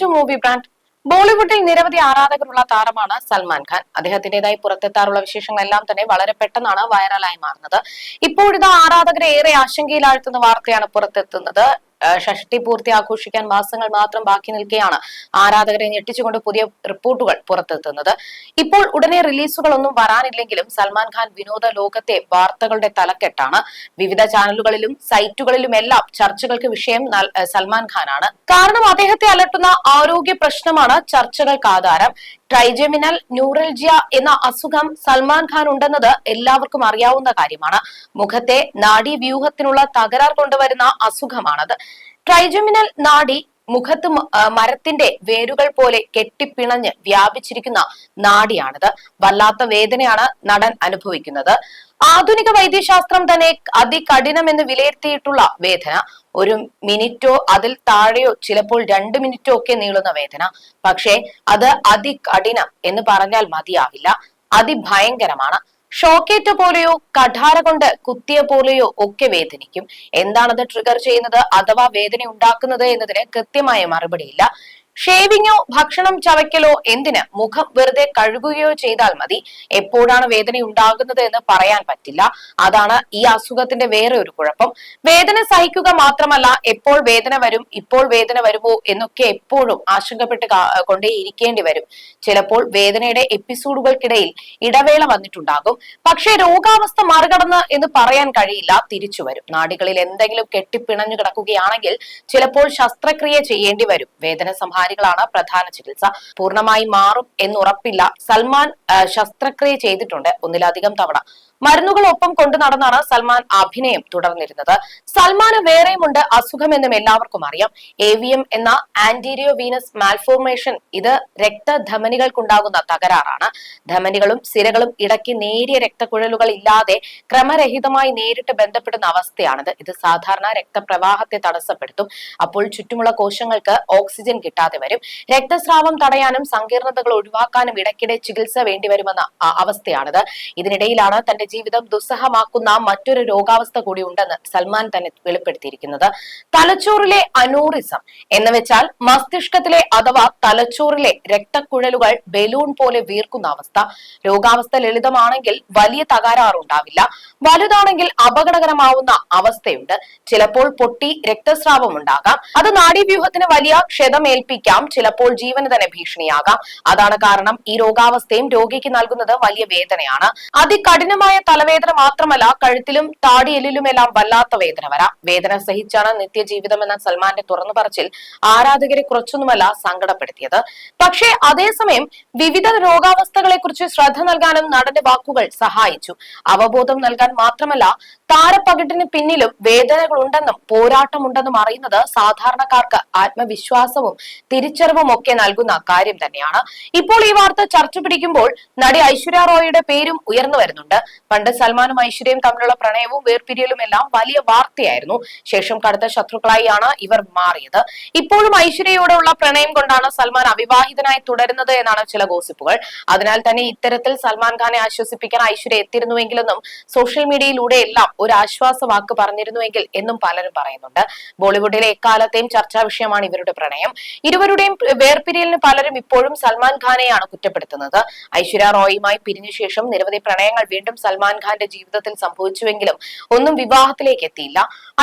To movie brand ബോളിവുഡിൽ നിരവധി ആരാധകരുള്ള താരമാണ് സൽമാൻ ഖാൻ. അദ്ദേഹത്തിന്റേതായി പുറത്തെത്താറുള്ള വിശേഷങ്ങളെല്ലാം തന്നെ വളരെ പെട്ടെന്നാണ് വൈറലായി മാറുന്നത്. ഇപ്പോഴിത് ആരാധകരെ ഏറെ ആശങ്കയിലാഴ്ത്തുന്ന വാർത്തയാണ് പുറത്തെത്തുന്നത്. ഷഷ്ടി പൂർത്തി ആഘോഷിക്കാൻ മാസങ്ങൾ മാത്രം ബാക്കി നിൽക്കെയാണ് ആരാധകരെ ഞെട്ടിച്ചുകൊണ്ട് പുതിയ റിപ്പോർട്ടുകൾ പുറത്തെത്തുന്നത്. ഇപ്പോൾ ഉടനെ റിലീസുകളൊന്നും വരാനില്ലെങ്കിലും സൽമാൻ ഖാൻ വിനോദ ലോകത്തെ വാർത്തകളുടെ തലക്കെട്ടാണ്. വിവിധ ചാനലുകളിലും സൈറ്റുകളിലും എല്ലാം ചർച്ചകൾക്ക് വിഷയം സൽമാൻ ഖാനാണ്. കാരണം അദ്ദേഹത്തെ അലട്ടുന്ന ആരോഗ്യ പ്രശ്നമാണ് ചർച്ചകൾക്ക് ആധാരം. ട്രൈജെമിനൽ ന്യൂറൽജിയ എന്ന അസുഖം സൽമാൻ ഖാൻ ഉണ്ടെന്നത് എല്ലാവർക്കും അറിയാവുന്ന കാര്യമാണ്. മുഖത്തെ നാഡി വ്യൂഹത്തിനുള്ള തകരാർ കൊണ്ടുവരുന്ന അസുഖമാണത്. ട്രൈജെമിനൽ നാഡി മുഖത്ത് മരത്തിന്റെ വേരുകൾ പോലെ കെട്ടിപ്പിണഞ്ഞ് വ്യാപിച്ചിരിക്കുന്ന നാടിയാണിത് വല്ലാത്ത വേദനയാണ് നടൻ അനുഭവിക്കുന്നത്. ആധുനിക വൈദ്യശാസ്ത്രം തന്നെ അതികഠിനമെന്ന് വിലയിരുത്തിയിട്ടുള്ള വേദന. ഒരു മിനിറ്റോ അതിൽ താഴെയോ ചിലപ്പോൾ രണ്ട് മിനിറ്റോ ഒക്കെ നീളുന്ന വേദന. പക്ഷേ അത് അതികഠിനം എന്ന് പറഞ്ഞാൽ മതിയാവില്ല. അതിഭയങ്കരമാണ്. ഷോക്കേറ്റ പോലെയോ കഠാര കൊണ്ട് കുത്തിയ പോലെയോ ഒക്കെ വേദനിക്കും. എന്താണത് ട്രിഗർ ചെയ്യുന്നത്? അഥവാ വേദന ഉണ്ടാക്കുന്നത് എന്നതിന് കൃത്യമായ മറുപടിയില്ല. ഷേവിങ്ങോ ഭക്ഷണം ചവയ്ക്കലോ എന്തിന്? മുഖം വെറുതെ കഴുകുകയോ ചെയ്താൽ മതി. എപ്പോഴാണ് വേദന ഉണ്ടാകുന്നത് എന്ന് പറയാൻ പറ്റില്ല. അതാണ് ഈ അസുഖത്തിന്റെ വേറെ ഒരു കുഴപ്പം. വേദന സഹിക്കുക മാത്രമല്ല എപ്പോൾ വേദന വരും ഇപ്പോൾ വേദന വരുമോ എന്നൊക്കെ എപ്പോഴും ആശങ്കപ്പെട്ട് കൊണ്ടേ ഇരിക്കേണ്ടി വരും. ചിലപ്പോൾ വേദനയുടെ എപ്പിസോഡുകൾക്കിടയിൽ ഇടവേള വന്നിട്ടുണ്ടാകും. പക്ഷേ രോഗാവസ്ഥ മറികടന്ന് എന്ന് പറയാൻ കഴിയില്ല തിരിച്ചു വരും. നാടികളിൽ എന്തെങ്കിലും കെട്ടിപ്പിണഞ്ഞു കിടക്കുകയാണെങ്കിൽ ചിലപ്പോൾ ശസ്ത്രക്രിയ ചെയ്യേണ്ടി വരും. വേദന സംഹാരികളാണ് പ്രധാന ചികിത്സ. പൂർണമായി മാറും എന്നുറപ്പില്ല സൽമാൻ ശസ്ത്രക്രിയ ചെയ്തിട്ടുണ്ട് ഒന്നിലധികം തവണ. മരുന്നുകൾ ഒപ്പം കൊണ്ടു നടന്നാണ് സൽമാൻ അഭിനയം തുടർന്നിരുന്നത്. സൽമാന് വേറെയുമുണ്ട് അസുഖമെന്നും എല്ലാവർക്കും അറിയാം. എ വി എം എന്ന ആന്റീരിയോ വീനസ് മാൽഫോർമേഷൻ ഇത് രക്തധമനികൾക്കുണ്ടാകുന്ന തകരാറാണ്. ധമനികളും സിരകളും ഇടയ്ക്ക് നേരിയ രക്തക്കുഴലുകൾ ഇല്ലാതെ ക്രമരഹിതമായി നേരിട്ട് ബന്ധപ്പെടുന്ന അവസ്ഥയാണിത്. ഇത് സാധാരണ രക്തപ്രവാഹത്തെ തടസ്സപ്പെടുത്തും. അപ്പോൾ ചുറ്റുമുള്ള കോശങ്ങൾക്ക് ഓക്സിജൻ കിട്ടാതെ വരും. രക്തസ്രാവം തടയാനും സങ്കീർണതകൾ ഒഴിവാക്കാനും ഇടയ്ക്കിടെ ചികിത്സ വേണ്ടിവരുമെന്ന അവസ്ഥയാണിത്. ഇതിനിടയിലാണ് തന്റെ ജീവിതം ദുസ്സഹമാക്കുന്ന മറ്റൊരു രോഗാവസ്ഥ കൂടി ഉണ്ടെന്ന് സൽമാൻ തന്നെ വെളിപ്പെടുത്തിയിരിക്കുന്നത്. തലച്ചോറിലെ അനൂറിസം എന്ന് വെച്ചാൽ മസ്തിഷ്കത്തിലെ അഥവാ തലച്ചോറിലെ രക്തക്കുഴലുകൾ ബലൂൺ പോലെ വീർക്കുന്ന അവസ്ഥ. രോഗാവസ്ഥ ലളിതമാണെങ്കിൽ വലിയ തകരാറുണ്ടാവില്ല വലുതാണെങ്കിൽ അപകടകരമാവുന്ന അവസ്ഥയുണ്ട്. ചിലപ്പോൾ പൊട്ടി രക്തസ്രാവം ഉണ്ടാകാം. അത് നാഡീവ്യൂഹത്തിന് വലിയ ക്ഷതമേൽപ്പിക്കാം. ചിലപ്പോൾ ജീവന് തന്നെ ഭീഷണിയാകാം. അതാണ് കാരണം ഈ രോഗാവസ്ഥയും രോഗിക്ക് നൽകുന്നത് വലിയ വേദനയാണ്. അതികഠിനമായ തലവേദന മാത്രമല്ല കഴുത്തിലും താടിയെല്ലിലുമെല്ലാം വല്ലാത്ത വേദന വരാം. വേദന സഹിച്ചാണ് നിത്യജീവിതം എന്ന സൽമാന്റെ തുറന്നു പറച്ചിൽ ആരാധകരെ കുറച്ചൊന്നുമല്ല സങ്കടപ്പെടുത്തിയത്. പക്ഷേ അതേസമയം വിവിധ രോഗാവസ്ഥകളെ കുറിച്ച് ശ്രദ്ധ നൽകാനും നടന്റെ വാക്കുകൾ സഹായിച്ചു. അവബോധം നൽകാൻ മാത്രമല്ല താരപ്പകിട്ടിന് പിന്നിലും വേദനകളുണ്ടെന്നും പോരാട്ടമുണ്ടെന്നും അറിയുന്നത് സാധാരണക്കാർക്ക് ആത്മവിശ്വാസവും തിരിച്ചറിവും ഒക്കെ നൽകുന്ന കാര്യം തന്നെയാണ്. ഇപ്പോൾ ഈ വാർത്ത ചർച്ച പിടിക്കുമ്പോൾ നടി ഐശ്വര്യ റോയിയുടെ പേരും ഉയർന്നു വരുന്നുണ്ട്. പണ്ട് സൽമാനും ഐശ്വര്യയും തമ്മിലുള്ള പ്രണയവും വേർപിരിയലും എല്ലാം വലിയ വാർത്തയായിരുന്നു. ശേഷം കടുത്ത ശത്രുക്കളായാണ് ഇവർ മാറിയത്. ഇപ്പോഴും ഐശ്വര്യയോടുള്ള പ്രണയം കൊണ്ടാണ് സൽമാൻ അവിവാഹിതനായി തുടരുന്നത് എന്നാണ് ചില ഗോസിപ്പുകൾ. അതിനാൽ തന്നെ ഇത്തരത്തിൽ സൽമാൻ ഖാനെ ആശ്വസിപ്പിക്കാൻ ഐശ്വര്യ എത്തിയിരുന്നുവെങ്കിലെന്നും സോഷ്യൽ മീഡിയയിലൂടെ എല്ലാം ഒരു ആശ്വാസ വാക്ക് പറഞ്ഞിരുന്നുവെങ്കിൽ എന്നും പലരും പറയുന്നുണ്ട്. ബോളിവുഡിലെ എക്കാലത്തെയും ചർച്ചാ വിഷയമാണ് ഇവരുടെ പ്രണയം. ഇരുവരുടെയും വേർപിരിയലിന് പലരും ഇപ്പോഴും സൽമാൻ ഖാനെയാണ് കുറ്റപ്പെടുത്തുന്നത്. ഐശ്വര്യ റോയുമായി പിരിഞ്ഞ ശേഷം നിരവധി പ്രണയങ്ങൾ വീണ്ടും സൽമാൻ ഖാന്റെ ജീവിതത്തിൽ സംഭവിച്ചുവെങ്കിലും ഒന്നും വിവാഹത്തിലേക്ക് എത്തിയില്ല.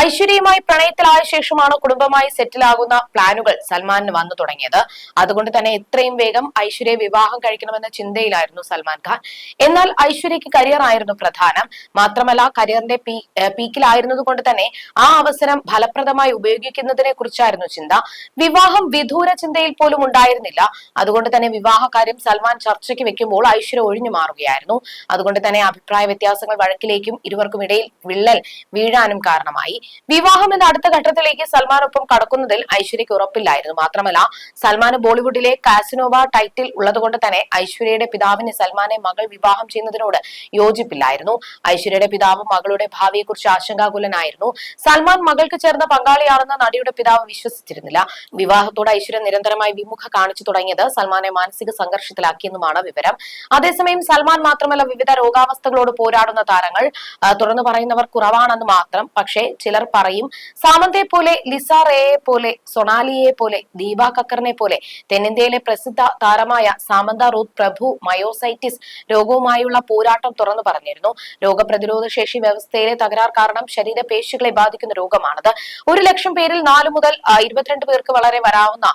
ഐശ്വര്യയുമായി പ്രണയത്തിലായ ശേഷമാണ് കുടുംബമായി സെറ്റിൽ ആകുന്ന പ്ലാനുകൾ സൽമാനിന് വന്നു തുടങ്ങിയത്. അതുകൊണ്ട് തന്നെ എത്രയും വേഗം ഐശ്വര്യ വിവാഹം കഴിക്കണമെന്ന ചിന്തയിലായിരുന്നു സൽമാൻ ഖാൻ. എന്നാൽ ഐശ്വര്യയ്ക്ക് കരിയർ ആയിരുന്നു പ്രധാനം. മാത്രമല്ല കരിയറിന്റെ പീക്കിലായിരുന്നത് കൊണ്ട് തന്നെ ആ അവസരം ഫലപ്രദമായി ഉപയോഗിക്കുന്നതിനെ കുറിച്ചായിരുന്നു ചിന്ത. വിവാഹം വിദൂര ചിന്തയിൽ പോലും ഉണ്ടായിരുന്നില്ല. അതുകൊണ്ട് തന്നെ വിവാഹ കാര്യം സൽമാൻ ചർച്ചയ്ക്ക് വെക്കുമ്പോൾ ഐശ്വര്യ ഒഴിഞ്ഞു മാറുകയായിരുന്നു. അതുകൊണ്ട് തന്നെ അഭിപ്രായ വ്യത്യാസങ്ങൾ വഴക്കിലേക്കും ഇരുവർക്കും ഇടയിൽ വിള്ളൽ വീഴാനും കാരണമായി. വിവാഹം എന്ന അടുത്ത ഘട്ടത്തിലേക്ക് സൽമാനൊപ്പം കടക്കുന്നതിൽ ഐശ്വര്യക്ക് ഉറപ്പില്ലായിരുന്നു. മാത്രമല്ല സൽമാന് ബോളിവുഡിലെ കാസിനോവ ടൈറ്റിൽ ഉള്ളതുകൊണ്ട് തന്നെ ഐശ്വര്യയുടെ പിതാവിന് സൽമാനെ മകൾ വിവാഹം ചെയ്യുന്നതിനോട് യോജിപ്പില്ലായിരുന്നു. ഐശ്വര്യയുടെ പിതാവ് മകളുടെ ഭാവിയെക്കുറിച്ച് ആശങ്കാകുലനായിരുന്നു. സൽമാൻ മകൾക്ക് ചേർന്ന പങ്കാളിയാണെന്ന് നടിയുടെ പിതാവ് വിശ്വസിച്ചിരുന്നില്ല. വിവാഹത്തോട് ഐശ്വര്യ നിരന്തരമായി വിമുഖ കാണിച്ചു തുടങ്ങിയത് സൽമാനെ മാനസിക സംഘർഷത്തിലാക്കിയെന്നുമാണ് വിവരം. അതേസമയം സൽമാൻ മാത്രമല്ല വിവിധ രോഗാവസ്ഥകളോട് പോരാടുന്ന താരങ്ങൾ തുറന്ന് പറയുന്നവർ കുറവാണെന്ന് മാത്രം. പക്ഷേ ചിലർ പറയും സാമന്തയെ പോലെ ലിസ റേയെ പോലെ സൊണാലിയെ പോലെ ദീപ കക്കറിനെ പോലെ തെന്നിന്ത്യയിലെ പ്രസിദ്ധ താരമായ സാമന്ത റൂത്ത് പ്രഭു മയോസൈറ്റിസ് രോഗവുമായുള്ള പോരാട്ടം തുറന്നു പറഞ്ഞിരുന്നു. രോഗപ്രതിരോധ ശേഷി വ്യവസ്ഥയിലെ തകരാർ കാരണം ശരീരപേശികളെ ബാധിക്കുന്ന രോഗമാണത്. ഒരു ലക്ഷം പേരിൽ നാലു മുതൽ ഇരുപത്തിരണ്ട് പേർക്ക് വളരെ വരാവുന്ന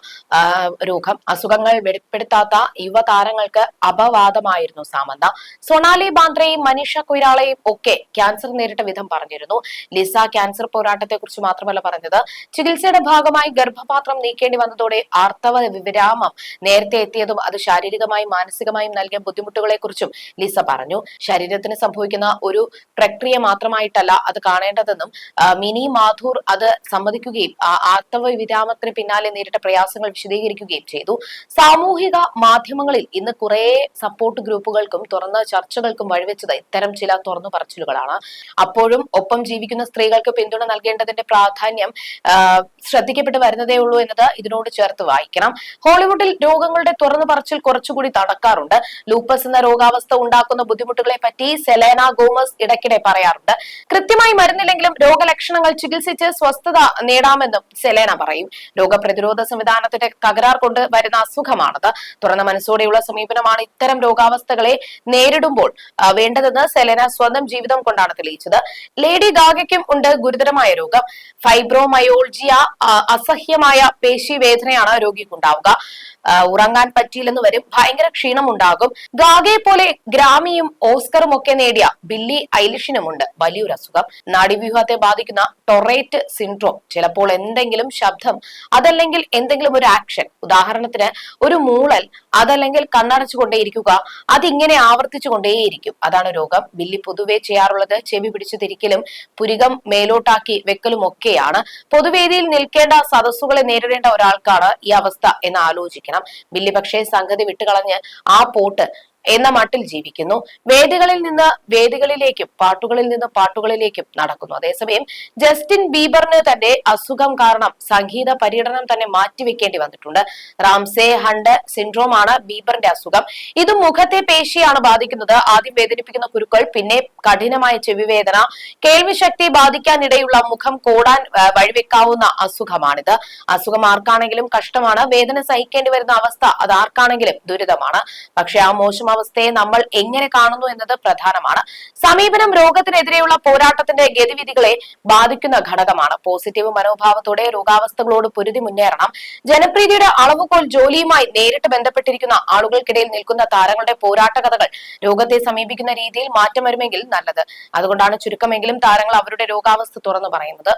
രോഗം. അസുഖങ്ങൾ വെളിപ്പെടുത്താത്ത യുവതാരങ്ങൾക്ക് അപവാദമായിരുന്നു സാമന്ത. സൊണാലി ബാന്ദ്രയും മനീഷ കൊയ്രാളയും ഒക്കെ ക്യാൻസർ നേരിട്ട വിധം പറഞ്ഞിരുന്നു. ലിസ ക്യാൻസർ പോരാട്ടത്തെ കുറിച്ച് മാത്രമല്ല പറഞ്ഞത്. ചികിത്സയുടെ ഭാഗമായി ഗർഭപാത്രം നീക്കേണ്ടി വന്നതോടെ ആർത്തവ വിരാമം നേരത്തെ എത്തിയതും അത് ശാരീരികമായും മാനസികമായും നൽകിയ ബുദ്ധിമുട്ടുകളെ കുറിച്ചും ലിസ പറഞ്ഞു. ശരീരത്തിന് സംഭവിക്കുന്ന ഒരു പ്രക്രിയ മാത്രമായിട്ടല്ല അത് കാണേണ്ടതെന്നും മിനി മാധൂർ അത് സമ്മതിക്കുകയും ആർത്തവ വിരാമത്തിന് പിന്നാലെ നേരിട്ട പ്രയാസങ്ങൾ വിശദീകരിക്കുകയും ചെയ്തു. സാമൂഹിക മാധ്യമങ്ങളിൽ ഇന്ന് കുറെ സപ്പോർട്ട് ഗ്രൂപ്പുകൾക്കും തുറന്ന ചർച്ചകൾക്കും വഴിവെച്ചത് ഇത്തരം ചില തുറന്നു പറച്ചിലുകളാണ്. അപ്പോഴും ഒപ്പം ജീവിക്കുന്ന സ്ത്രീകൾക്ക് പിന്തുണ നൽകേണ്ടതിന്റെ പ്രാധാന്യം ശ്രദ്ധിക്കപ്പെട്ട് വരുന്നതേ ഉള്ളൂ എന്നത് ഇതിനോട് ചേർത്ത് വായിക്കണം. ഹോളിവുഡിൽ രോഗങ്ങളുടെ തുറന്നു പറച്ചിൽ കുറച്ചുകൂടി നടക്കാറുണ്ട് ലൂപ്പസ് എന്ന രോഗാവസ്ഥ ഉണ്ടാക്കുന്ന ബുദ്ധിമുട്ടുകളെ പറ്റി സെലേന ഗോമസ് ഇടയ്ക്കിടെ പറയാറുണ്ട്. കൃത്യമായി മരുന്നില്ലെങ്കിലും രോഗലക്ഷണങ്ങൾ ചികിത്സിച്ച് സ്വസ്ഥത നേടാമെന്നും സെലേന പറയും. രോഗപ്രതിരോധ സംവിധാനത്തിന്റെ തകരാർ കൊണ്ട് വരുന്ന അസുഖമാണത്. തുറന്ന മനസ്സോടെയുള്ള സമീപനമാണ് ഇത്തരം രോഗാവസ്ഥകളെ നേരിടുമ്പോൾ വേണ്ടതെന്ന് സെലേന സ്വന്തം ജീവിതം കൊണ്ടാണ് തെളിയിച്ചത്. ലേഡി ഗാഗയ്ക്കും ഉണ്ട് ഗുരുതരമായ രോഗം. ഫൈബ്രോമയോൾജിയ അസഹ്യമായ പേശി വേദനയാണ് രോഗിക്കുണ്ടാവുക. ഉറങ്ങാൻ പറ്റിയില്ലെന്ന് വരും. ഭയങ്കര ക്ഷീണം ഉണ്ടാകും ഗാഗയെ പോലെ ഗ്രാമിയും ഓസ്കറും ഒക്കെ നേടിയ ബില്ലി ഐലിഷിനുമുണ്ട് വലിയൊരു അസുഖം. നാഡീവ്യൂഹത്തെ ബാധിക്കുന്ന ടൊറേറ്റ് സിൻഡ്രോം. ചിലപ്പോൾ എന്തെങ്കിലും ശബ്ദം അതല്ലെങ്കിൽ എന്തെങ്കിലും ഒരു ആക്ഷൻ. ഉദാഹരണത്തിന് ഒരു മൂളൽ അതല്ലെങ്കിൽ കണ്ണടച്ചുകൊണ്ടേയിരിക്കുക. അതിങ്ങനെ ആവർത്തിച്ചു കൊണ്ടേയിരിക്കും അതാണ് രോഗം. ബില്ലി പൊതുവെ ചെയ്യാറുള്ളത് ചെവി പിടിച്ചു തിരിക്കലും പുരികം മേലോട്ടാക്കി വെക്കലും ഒക്കെയാണ്. പൊതുവേദിയിൽ നിൽക്കേണ്ട സദസ്സുകളെ നേരിടേണ്ട ഒരാൾക്കാണ് ഈ അവസ്ഥ എന്ന് ആലോചിക്കണം. ബില്ലി പക്ഷേ സംഗതി വിട്ടുകളഞ്ഞ് ആ പോട്ട് എന്ന മട്ടിൽ ജീവിക്കുന്നു. വേദികളിൽ നിന്ന് വേദികളിലേക്കും പാട്ടുകളിൽ നിന്ന് പാട്ടുകളിലേക്കും നടക്കുന്നു. അതേസമയം ജസ്റ്റിൻ ബീബറിന് തന്റെ അസുഖം കാരണം സംഗീത പര്യടനം തന്നെ മാറ്റിവെക്കേണ്ടി വന്നിട്ടുണ്ട്. റാംസേ ഹണ്ട് സിൻഡ്രോം ആണ് ബീബറിന്റെ അസുഖം. ഇത് മുഖത്തെ പേശിയാണ് ബാധിക്കുന്നത്. ആദ്യം വേദനിപ്പിക്കുന്ന കുരുക്കൾ പിന്നെ കഠിനമായ ചെവിവേദന കേൾവിശക്തി ബാധിക്കാനിടയുള്ള മുഖം കോടാൻ വഴിവെക്കാവുന്ന അസുഖമാണിത്. അസുഖം ആർക്കാണെങ്കിലും കഷ്ടമാണ്. വേദന സഹിക്കേണ്ടി വരുന്ന അവസ്ഥ അത് ആർക്കാണെങ്കിലും ദുരിതമാണ്. പക്ഷെ ആ മോശം അവസ്ഥയെ നമ്മൾ എങ്ങനെ കാണുന്നു എന്നത് പ്രധാനമാണ്. സമീപനം രോഗത്തിനെതിരെയുള്ള പോരാട്ടത്തിന്റെ ഗതിവിധികളെ ബാധിക്കുന്ന ഘടകമാണ്. പോസിറ്റീവ് മനോഭാവത്തോടെ രോഗാവസ്ഥകളോട് പൊരുതി മുന്നേറണം. ജനപ്രീതിയുടെ അളവുകോൽ ജോലിയുമായി നേരിട്ട് ബന്ധപ്പെട്ടിരിക്കുന്ന ആളുകൾക്കിടയിൽ നിൽക്കുന്ന താരങ്ങളുടെ പോരാട്ട കഥകൾ രോഗത്തെ സമീപിക്കുന്ന രീതിയിൽ മാറ്റം വരുമെങ്കിൽ നല്ലത്. അതുകൊണ്ടാണ് ചുരുക്കമെങ്കിലും താരങ്ങൾ അവരുടെ രോഗാവസ്ഥ തുറന്നു പറയുന്നത്.